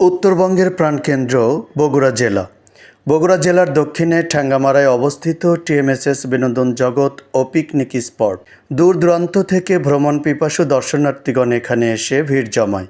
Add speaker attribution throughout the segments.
Speaker 1: উত্তরবঙ্গের প্রাণকেন্দ্র বগুড়া জেলা। বগুড়া জেলার দক্ষিণে ঠ্যাঙ্গামারায় অবস্থিত টিএমএসএস বিনোদন জগৎ ও পিকনিক স্পট। দূর দূরান্ত থেকে ভ্রমণ পিপাসু দর্শনার্থীগণ এখানে এসে ভিড় জমায়।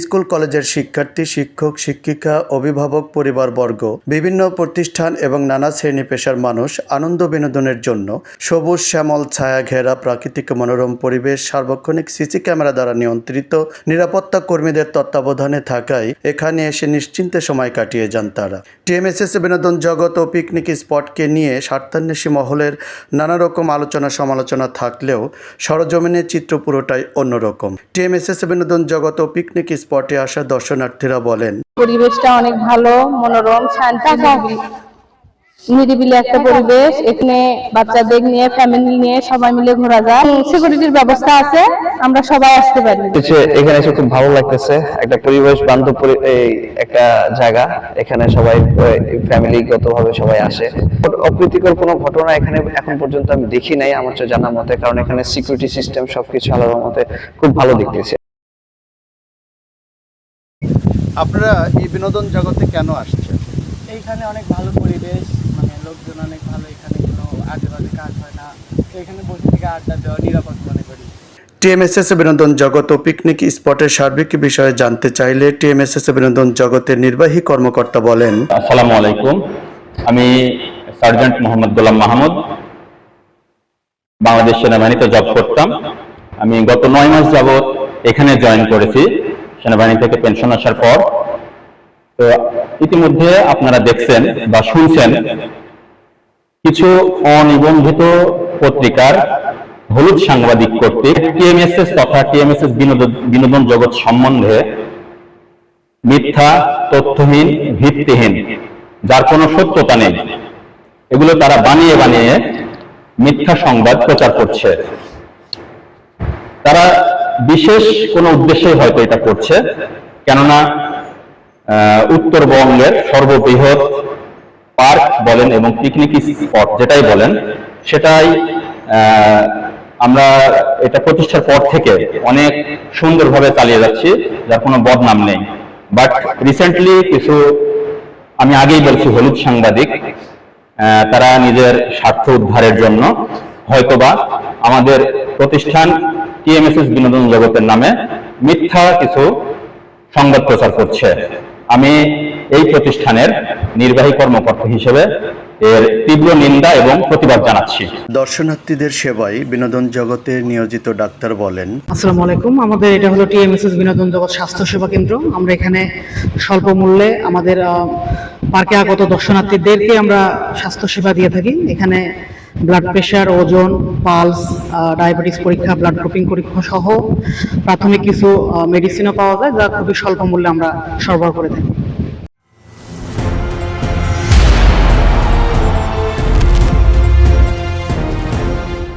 Speaker 1: স্কুল কলেজের শিক্ষার্থী, শিক্ষক, শিক্ষিকা, অভিভাবক পরিবারবর্গ, বিভিন্ন প্রতিষ্ঠান এবং নানা শ্রেণি পেশার মানুষ আনন্দ বিনোদনের জন্য সবুজ, শ্যামল, ছায়া ঘেরা প্রাকৃতিক মনোরম পরিবেশ, সার্বক্ষণিক সিসি ক্যামেরা দ্বারা নিয়ন্ত্রিত নিরাপত্তা কর্মীদের তত্ত্বাবধানে থাকায় এখানে এসে নিশ্চিন্তে সময় কাটিয়ে যান তারা। টিএমএসএস বিনোদন জগৎ ও পিকনিক স্পটকে নিয়ে স্বার্থান্বেষী মহলের নানা রকম আলোচনা সমালোচনা থাকলেও সরজমিনের চিত্র পুরোটাই অন্যরকম। টিএমএসএস বিনোদন জগৎ ও পিকনিক স্পটে আসা দর্শনার্থীরা বলেন।
Speaker 2: পরিবেশটা অনেক ভালো মনোরম শান্তি। নিরিবিলি- একটা পরিবেশ। এখানে বাচ্চাদের নিয়ে ফ্যামিলি নিয়ে সবাই মিলে ঘোরা যায়। সিকিউরিটির ব্যবস্থা আছে আমরা সবাই আসতে পারি।
Speaker 3: এখানে এসে খুব ভালো লাগতেছে। একটা পরিবেশ বান্ধব এই একটা জায়গা। এখানে সবাই ফ্যামিলিগত ভাবে সবাই আসে। অপ্রীতিকর কোনো ঘটনা এখানে এখন পর্যন্ত আমি দেখি নাই আমার তো জানা মতে কারণ এখানে সিকিউরিটি সিস্টেম সবকিছু আলাদা মতে খুব ভালো দেখতেছে।
Speaker 1: আপনারা এই বিনোদন জগতে কেন আসছেন?
Speaker 4: এইখানে অনেক ভালো পরিবেশ মানে লোকজন অনেক ভালো এখানে কোনো আজে বাজে কাজ হয় না। এখানে বসে থেকে আড্ডা দেওয়া নিরাপদ মনে করি।
Speaker 1: টিএমএসএস বিনোদন জগৎ ও পিকনিক স্পটের সার্বিক বিষয়ে জানতে চাইলে টিএমএসএস বিনোদন জগতের নির্বাহী কর্মকর্তা বলেন।
Speaker 5: আসসালামু আলাইকুম। আমি সার্জেন্ট মোহাম্মদ গোলাম মাহমুদ বাংলাদেশ সেনাবাহিনীতে জব করতাম। আমি গত নয় মাস যাবৎ এখানে জয়েন করেছি। সেনাবাহিনী থেকে পেনশন আসার পর, তো ইতিমধ্যে আপনারা দেখছেন বা শুনছেন কিছু অনিবন্ধিত পত্রিকার হলুদ সাংবাদিক কর্তৃক টিএমএসএস তথা টিএমএসএস বিনোদন জগৎ সম্বন্ধে মিথ্যা, তথ্যহীন, ভিত্তিহীন, যার কোনো সত্যতা নেই। এগুলো তারা বানিয়ে বানিয়ে মিথ্যা সংবাদ প্রচার করছে। তারা বিশেষ কোনো উদ্দেশ্যে হয়তো এটা করছে, কেননা উত্তরবঙ্গের সর্ববৃহৎ পার্ক বলেন এবং পিকনিক স্পট যেটাই বলেন, সেটাই আমরা এটা প্রতিষ্ঠার পর থেকে অনেক সুন্দরভাবে চালিয়ে যাচ্ছি, যার কোনো বদনাম নেই। বাট রিসেন্টলি কিছু, আমি আগেই বলছি হলুদ সাংবাদিক তারা নিজের স্বার্থ উদ্ধারের জন্য হয়তোবা আমাদের প্রতিষ্ঠান টিএমএসএস বিনোদন জগতের নামে মিথ্যা কিছু সংবাদ প্রচার করছে। আমি এই প্রতিষ্ঠানের নির্বাহী কর্মকর্তা হিসেবে এর তীব্র নিন্দা এবং প্রতিবাদ জানাচ্ছি।
Speaker 1: দর্শনার্থীদের সেবায় বিনোদন জগতে নিয়োজিত ডাক্তার বলেন
Speaker 4: আসসালামু আলাইকুম। আমাদের এটা হলো টিএমএসএস বিনোদন জগৎ স্বাস্থ্য সেবা কেন্দ্র। আমরা এখানে স্বল্প মূল্যে আমাদের আহ, পার্কে আগত দর্শনার্থীদেরকে আমরা স্বাস্থ্য সেবা দিয়ে থাকি। এখানে ব্লাড প্রেশার ওজন পালস ডায়াবেটিস পরীক্ষা ব্লাড গ্রুপিং পরীক্ষা সহ প্রাথমিক কিছু মেডিসিনও পাওয়া যায়, যা খুবই স্বল্প মূল্যে আমরা সরবরাহ করে থাকি।